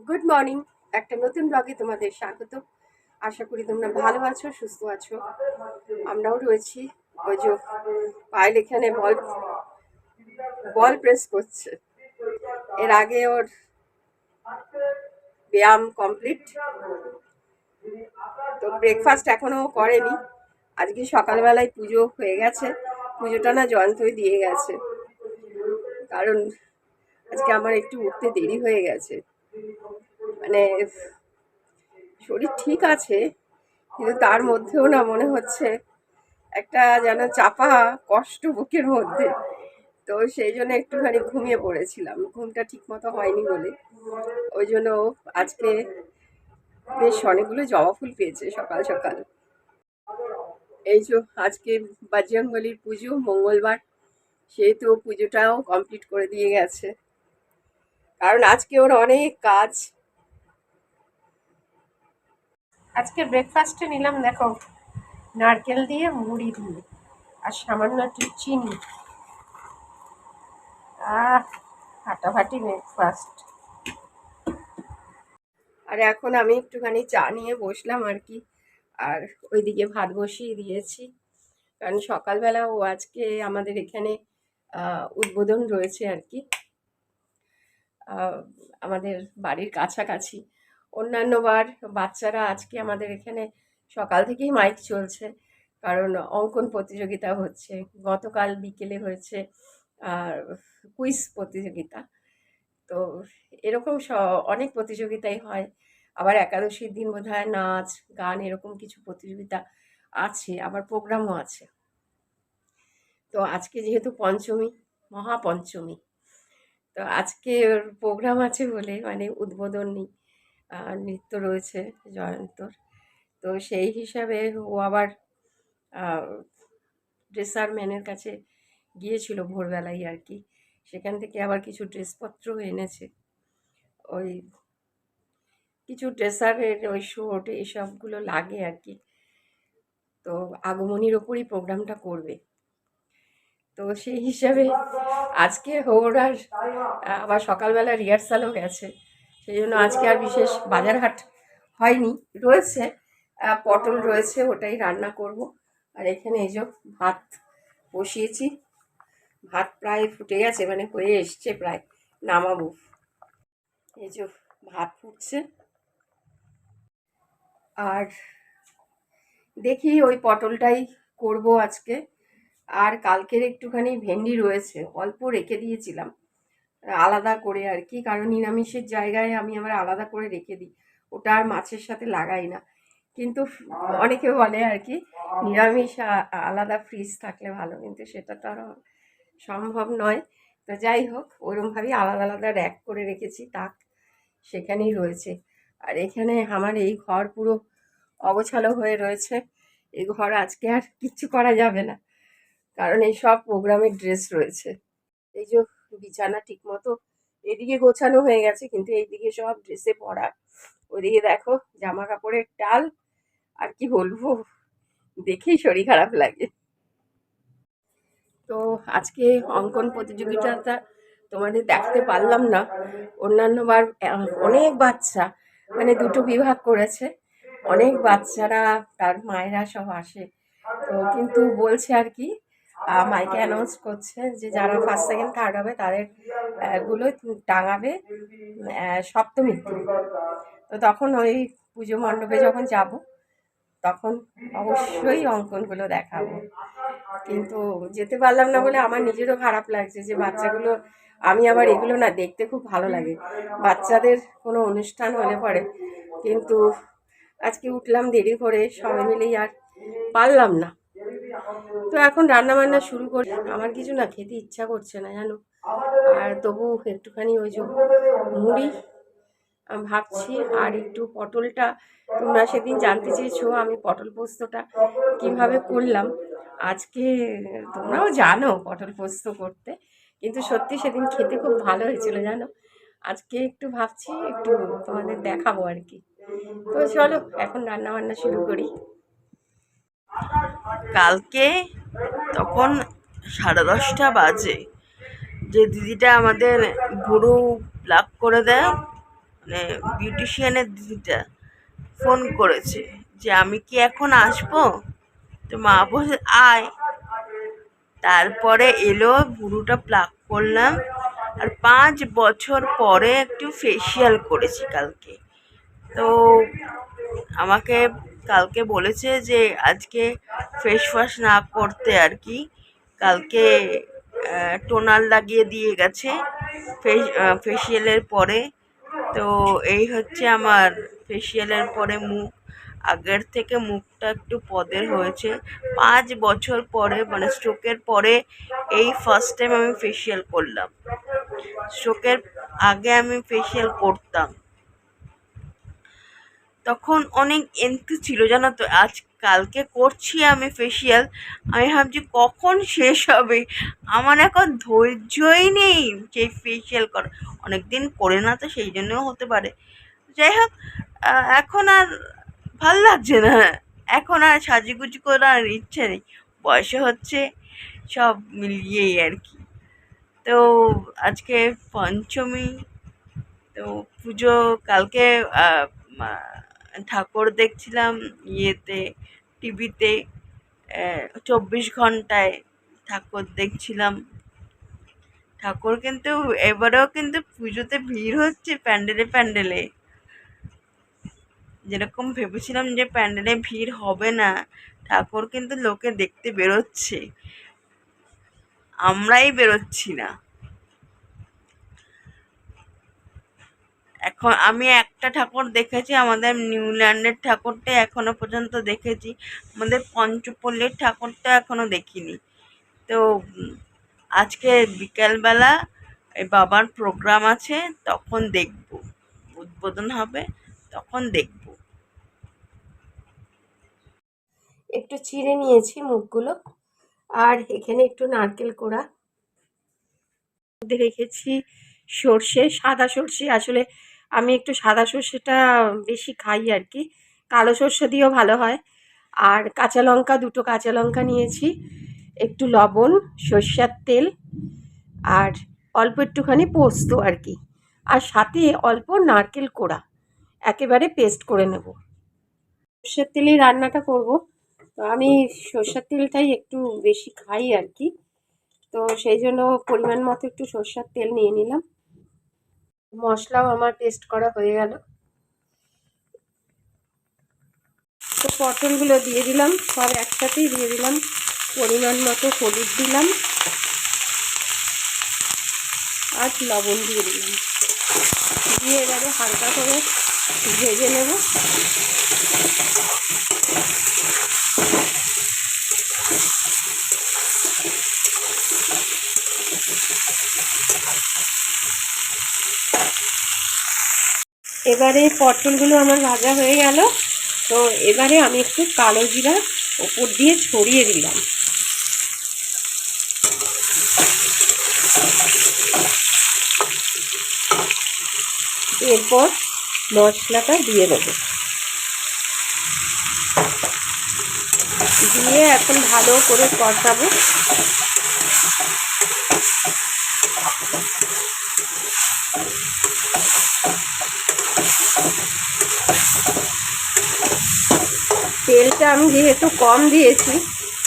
Good morning একটা নতুন ব্লগে তোমাদের স্বাগত। আশা করি তোমরা ভালো আছো, সুস্থ আছো। আমরাও রয়েছি। ওই যে পায়েল এখানে বল বল প্রেস করছে। এর আগে ওর ব্যায়াম কমপ্লিট তো ব্রেকফাস্ট এখনও করেনি। আজকে সকালবেলায় পুজো হয়ে গেছে। পুজোটা না জয়ন্তই দিয়ে গেছে। কারণ আজকে আমার একটু উঠতে দেরি হয়ে গেছে। মানে শরীর ঠিক আছে, কিন্তু তার মধ্যেও না মনে হচ্ছে একটা যেন চাপা, কষ্ট বুকের মধ্যে। তো সেই জন্য একটুখানি ঘুমিয়ে পড়েছিলাম। ঘুমটা ঠিক মতো হয়নি বলে। ওই জন্য আজকে বেশ অনেকগুলো জবা ফুল পেয়েছে সকাল সকাল। এই যে আজকে বাজরংবলির পুজো, মঙ্গলবার, সেহেতু পুজোটাও কমপ্লিট করে দিয়ে গেছে। কারণ আজকে ওর অনেক কাজ আজকে ব্রেকফাস্টে নিলাম, দেখো, নারকেল দিয়ে মুড়ি দিয়ে আর সামান্য একটু চিনি। আহ ব্রেকফাস্ট আর এখন আমি একটুখানি চা নিয়ে বসলাম আর কি, আর ওইদিকে ভাত বসিয়ে দিয়েছি। কারণ সকালবেলা ও আজকে আমাদের এখানে উদ্বোধন রয়েছে আর কি। আমাদের বাড়ির কাছাকাছি। অন্যান্য বার বাচ্চারা আজকে আমাদের এখানে সকাল থেকেই মাইক চলছে, কারণ অঙ্কন প্রতিযোগিতা হচ্ছে, গতকাল বিকেলে হয়েছে, আর কুইজ প্রতিযোগিতা। তো এরকম স- অনেক প্রতিযোগিতাই হয়, আবার একাদশীর দিন বোধ হয় নাচ, গান এরকম কিছু প্রতিযোগিতা আছে, আবার প্রোগ্রামও আছে। তো আজকে যেহেতু পঞ্চমী, মহাপঞ্চমী, তো আজকে প্রোগ্রাম আছে বলে মানে উদ্বোধনী নৃত্য রয়েছে জয়ন্তর। তো সেই হিসাবে ও আবার ড্রেসার ম্যানের কাছে গিয়েছিল ভোরবেলায় আর কি। সেখান থেকে আবার কিছু ড্রেসপত্র এনেছে। ওই কিছু ড্রেসারের ওই শোট এইসবগুলো লাগে আর কি। তো আগমনীর ওপরই প্রোগ্রামটা করবে। তো সেই হিসাবে আজকে ওর আর আবার সকালবেলা রিহার্সালও গেছে। সেই জন্য আজকে আর বিশেষ বাজারহাট হয়নি, রয়েছে পটল রয়েছে, ওটাই রান্না করব। আর এখানে এই ভাত বসিয়েছি, ভাত প্রায় ফুটে গেছে মানে হয়ে এসছে প্রায়, নামাবো। এই যে ভাত ফুটছে। আর দেখি ওই পটলটাই করব আজকে। আর কালকের একটুখানি ভেন্ডি রয়েছে, অল্প রেখে দিয়েছিলাম। আলাদা করে আর কি কারণ নিরামিষের জায়গায় আমি আবার আলাদা করে রেখে দিই। ওটা আর মাছের সাথে লাগাই না। কিন্তু অনেকে বলে আর কি নিরামিষ আলাদা ফ্রিজ থাকলে ভালো। কিন্তু সেটা তো আর সম্ভব নয়। তো যাই হোক, ওরমভাবেই আলাদা আলাদা র্যাক করে রেখেছি। তাক, সেখানেই রয়েছে। আর এখানে আমার এই ঘর পুরো অগোছালো হয়ে রয়েছে। এই ঘর আজকে আর কিচ্ছু করা যাবে না। কারণ এই সব প্রোগ্রামের ড্রেস রয়েছে। এই যে বিছানা ঠিকমতো এদিকে গোছানো হয়ে গেছে, কিন্তু এইদিকে সব ড্রেসে পরা ওইদিকে দেখো জামা কাপড়ের টাল, আর কি বলব? দেখেই শরীর খারাপ লাগে। তো আজকে অঙ্কন প্রতিযোগিতাটা তোমাদের দেখতে পারলাম না। অন্যান্য বার, অনেক বাচ্চা মানে দুটো বিভাগ করেছে। অনেক বাচ্চারা, তার মায়েরা সব আসে। তো কিন্তু বলছে আর কি মাইকে অ্যানাউন্স করছে যে যারা ফার্স্ট সেকেন্ড থার্ড হবে তাদেরগুলো টাঙাবে দিন তো তখন ওই পুজো মণ্ডপে যখন যাব, তখন অবশ্যই অঙ্কনগুলো দেখাবো। কিন্তু যেতে পারলাম না বলে আমার নিজেরও খারাপ লাগছে যে বাচ্চাগুলো, আমি আবার এগুলো না দেখতে খুব ভালো লাগে। বাচ্চাদের কোনো অনুষ্ঠান হলে পরে। কিন্তু আজকে উঠলাম দেরি করে, সবাই মিলেই আর পারলাম না। তো এখন রান্না বান্না শুরু করি, আমার কিছু না খেতে ইচ্ছা করছে না, জানো? আর তবু একটুখানি ওই যে মুড়ি ভাবছি আর একটু পটলটা, তোমরা সেদিন জানতে চেয়েছো আমি পটল পোস্তটা কীভাবে করলাম। আজকে তোমরাও জানো পটল পোস্ত করতে, কিন্তু সত্যি সেদিন খেতে খুব ভালো হয়েছিল, জানো? আজকে একটু ভাবছি একটু তোমাদের দেখাবো আর কি। তো চলো, এখন রান্না বান্না শুরু করি। কালকে তখন সাড়ে দশটা বাজে। যে দিদিটা আমাদের ভুরু প্লাগ করে দেয় মানে বিউটিশিয়ানের দিদিটা ফোন করেছে যে, আমি কি এখন আসব? তো মা বলছে আয়। তারপরে এলো ভুরুটা প্লাক করলাম। আর পাঁচ বছর পরে একটু ফেসিয়াল করেছি কালকে। তো আমাকে কালকে বলেছে যে আজকে ফেস ওয়াশ না করতে আর কি। কালকে টোনার লাগিয়ে দিয়ে গেছে ফেস ফেসিয়ালের পরে। তো এই হচ্ছে আমার ফেসিয়ালের পরে মুখ। আগের থেকে মুখটা একটু পদের হয়েছে। পাঁচ বছর পরে মানে স্ট্রোকের পরে এই ফার্স্ট টাইম আমি ফেসিয়াল করলাম। স্ট্রোকের আগে আমি ফেসিয়াল করতাম। তখন অনেক এন্থু ছিল, জানো তো? আজ কালকে করছি আমি ফেসিয়াল আমি ভাবছি কখন শেষ হবে? আমার এখন ধৈর্যই নেই সেই ফেসিয়াল করা অনেক দিন করে না তো, সেই জন্যও হতে পারে। যাই হোক এখন আর ভালো লাগছে না। এখন আর সাজুগুজু করার ইচ্ছে নেই। বয়সে হচ্ছে, সব মিলিয়েই আর কি। তো আজকে পঞ্চমী, তো পুজো কালকে ঠাকুর দেখছিলাম ইয়েতে, টিভিতে চব্বিশ ঘন্টায় ঠাকুর দেখছিলাম। ঠাকুর কিন্তু, এবারেও কিন্তু পুজোতে ভিড় হচ্ছে প্যান্ডেলে প্যান্ডেলে। যেরকম ভেবেছিলাম যে প্যান্ডেলে ভিড় হবে না, ঠাকুর কিন্তু লোকে দেখতে বেরোচ্ছে। আমরাই বেরোচ্ছি না। এখন আমি একটা ঠাকুর দেখেছি, আমাদের নিউল্যান্ডের ঠাকুরটা এখনও পর্যন্ত দেখেছি। আমাদের পঞ্চপল্লীর ঠাকুরটা এখনও দেখিনি। তো, আজকে বিকালবেলা বাবার প্রোগ্রাম আছে, তখন দেখব। উদ্বোধন হবে, তখন দেখব। একটু চিড়ে নিয়েছি মুখগুলো, আর এখানে একটু নারকেল কোড়া। রেখেছি সর্ষে, সাদা সর্ষে, আসলে আমি একটু সাদা সর্ষেটা বেশি খাই আর কি। কালো সর্ষে দিয়েও ভালো হয়। আর কাঁচা লঙ্কা, দুটো কাঁচা লঙ্কা নিয়েছি। একটু লবণ, সর্ষের তেল আর অল্প একটুখানি পোস্ত আর কি। আর সাথে অল্প নারকেল কোড়া। একেবারে পেস্ট করে নেব। সর্ষের তেলেই রান্নাটা করব। তো আমি সর্ষের তেলটাই একটু বেশি খাই আর কি। তো সেই জন্য পরিমাণ মতো একটু সর্ষের তেল নিয়ে নিলাম। মশলাও আমার পেস্ট করা হয়ে গেল। তো পটলগুলো দিয়ে দিলাম, সব একসাথেই দিয়ে দিলাম। পরিমাণ মতো হলুদ দিলাম। আর লবণ দিয়ে দিলাম। দিয়ে এবারে হালকা করে ভেজে নেব। এবারে পটলগুলো আমার ভাজা হয়ে গেল। তো এবারে আমি একটু কালো জিরা ওপর দিয়ে ছড়িয়ে দিলাম। এরপর মশলাটা দিয়ে দেবো। দিয়ে এখন ভালো করে কষাবো। তেলটা আমি যেহেতু কম দিয়েছি,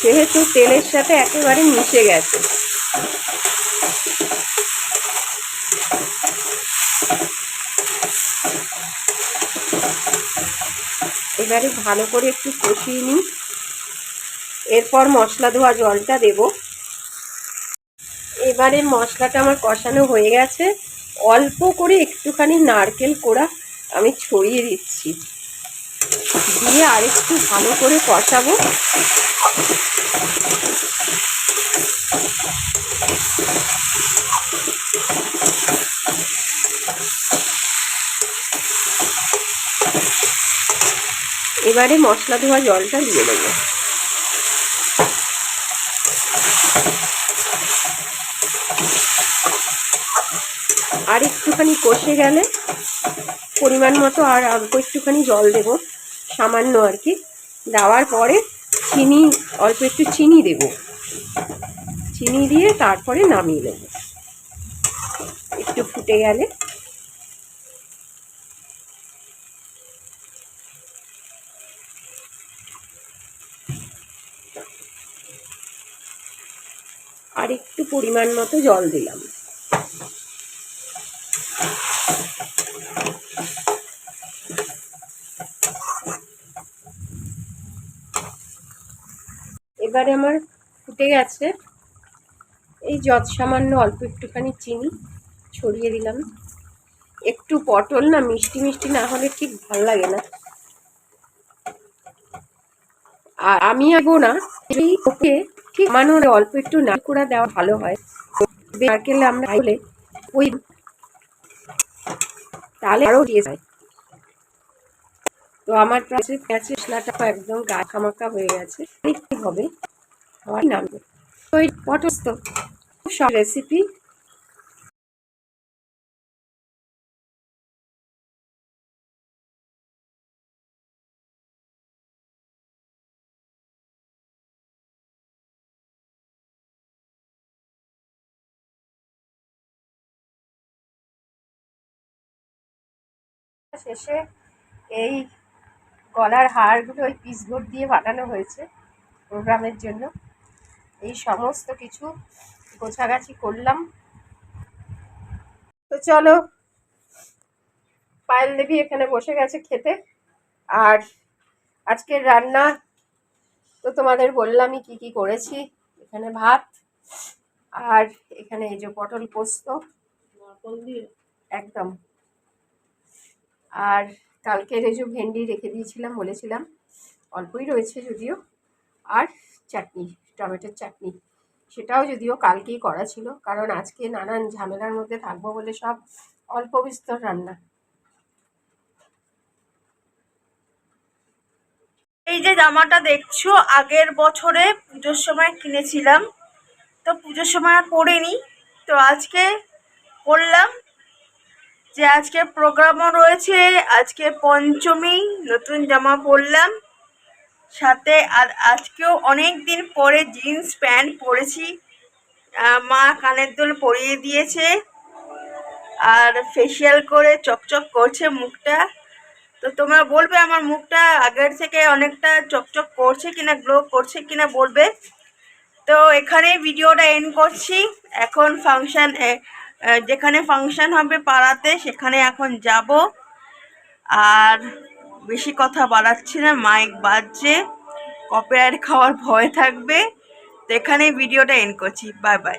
সেহেতু তেলের সাথে একেবারে মিশে গেছে। এবারে ভালো করে একটু কষিয়ে নিই। এরপর মশলা ধোয়া জলটা দেব। এবারে মশলাটা আমার কষানো হয়ে গেছে। অল্প করে একটুখানি নারকেল কোড়া আমি ছড়িয়ে দিচ্ছি। দিয়ে আরেকটু ভালো করে কষাবো। এবারে মশলা ধোয়া জলটা দিয়ে দেবো। আর একটুখানি কষে গেলে পরিমাণ মতো আর অল্প একটুখানি জল দেব। সামান্য আর কি। দেওয়ার পরে চিনি, অল্প একটু চিনি দেব। চিনি দিয়ে তারপরে নামিয়ে নেব। একটু ফুটে গেলে। আর একটু পরিমাণ মতো জল দিলাম। এবারে আমার ফুটে গেছে। এই যত সামান্য অল্প একটুখানি চিনি ছড়িয়ে দিলাম। একটু পটল না, মিষ্টি মিষ্টি না হলে ঠিক ভালো লাগে না। আর আমি আবো না, এই ওকে ঠিক মানুষ অল্প একটু নারকুড়া দেওয়া ভালো হয়। নারকেল আমরা ওই তাহলে আরও দিয়ে যায় তো আমার কাছে পেঁয়াজের মশলাটা একদম গা খামাকা হয়ে গেছে। কি হবে? হওয়ার নামবে তো এই পটল তো সব রেসিপি শেষে এই গলার হারগুলো ওই পিসবোর্ড দিয়ে বানানো হয়েছে প্রোগ্রামের জন্য। এই সমস্ত কিছু গোছাগাছি করলাম। তো চলো পায়েল দেবী এখানে বসে গেছে খেতে। আর আজকের রান্না তো তোমাদের বললামই কি কি করেছি। এখানে ভাত আর এখানে এই যে পটল পোস্ত। একদম। আর কালকের এই যে ভেন্ডি রেখে দিয়েছিলাম, বলেছিলাম। অল্পই রয়েছে যদিও। আর চাটনি, টমেটোর চাটনি। সেটাও যদিও কালকেই করা ছিল, কারণ আজকে নানান ঝামেলার মধ্যে থাকব বলে সব অল্প বিস্তর রান্না। এই যে জামাটা দেখছ, আগের বছরে পুজোর সময় কিনেছিলাম। তো পুজোর সময় আর পরিনি তো আজকে পরলাম যে আজকে প্রোগ্রামও রয়েছে, আজকে পঞ্চমী, নতুন জামা পরলাম। সাথে আর আজকেও অনেক দিন পরে জিন্স, প্যান্ট পরেছি। মা কানের দুল পরিয়ে দিয়েছে। আর ফেসিয়াল করে চকচক করছে মুখটা। তো তোমরা বলবে আমার মুখটা আগের থেকে অনেকটা চকচক করছে কিনা গ্লো করছে কিনা বলবে। তো এখানে ভিডিওটা এন্ড করছি। এখন ফাংশন যেখানে ফাংশন হবে পাড়াতে, সেখানে এখন যাব। আর বেশি কথা বাড়াচ্ছি না মাইক বাজছে। কপিরাইট খাওয়ার ভয় থাকবে। তো এখানে ভিডিওটা এন্ড করছি। Bye bye